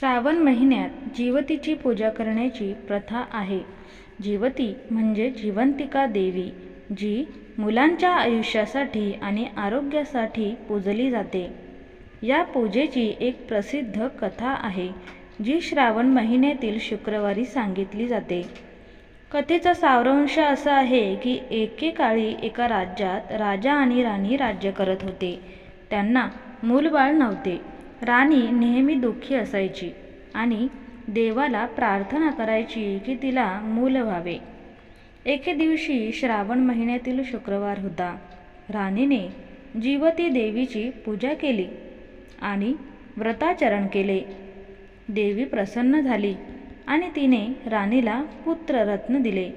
श्रावण महिन्यात जीवतीची पूजा करण्याची प्रथा आहे. जीवती म्हणजे जिवंतिका देवी जी मुलांच्या आयुष्यासाठी आणि आरोग्यासाठी पूजली जाते. या पूजेची एक प्रसिद्ध कथा आहे जी श्रावण महिन्यातील शुक्रवारी सांगितली जाते. कथेचा सारांश असा आहे की एकेकाळी एका राज्यात राजा आणि राणी राज्य करत होते. त्यांना मूलबाळ नव्हते. राणी नेहमी दुःखी असायची आणि देवाला प्रार्थना करायची की तिला मूल व्हावे. एके दिवशी श्रावण महिन्यातील शुक्रवार होता. राणीने जीवती देवीची पूजा केली आणि व्रताचरण केले. देवी प्रसन्न झाली आणि तिने राणीला पुत्ररत्न दिले.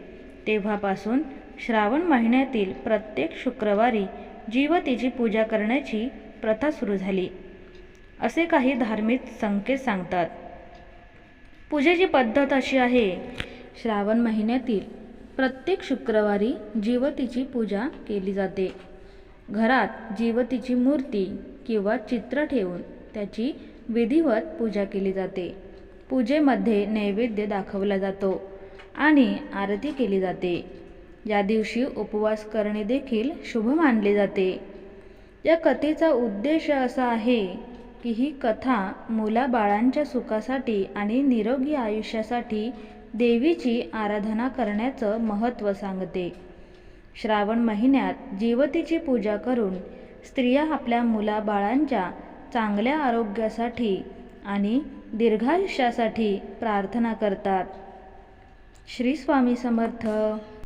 तेव्हापासून श्रावण महिन्यातील प्रत्येक शुक्रवारी जीवतीची पूजा करण्याची प्रथा सुरू झाली. असे काही धार्मिक संकेत सांगतात. पूजेची पद्धत अशी आहे. श्रावण महिन्यातील प्रत्येक शुक्रवारी जीवतीची पूजा केली जाते. घरात जीवतीची मूर्ती किंवा चित्र ठेवून त्याची विधिवत पूजा केली जाते. पूजेमध्ये नैवेद्य दाखवला जातो आणि आरती केली जाते. या दिवशी उपवास करणे देखील शुभ मानले जाते. या कथेचा उद्देश असा आहे की ही कथा मुलाबाळांच्या सुखासाठी आणि निरोगी आयुष्यासाठी देवीची आराधना करण्याचं महत्त्व सांगते. श्रावण महिन्यात जीवतीची पूजा करून स्त्रिया आपल्या मुलाबाळांच्या चांगल्या आरोग्यासाठी आणि दीर्घायुष्यासाठी प्रार्थना करतात. श्री स्वामी समर्थ.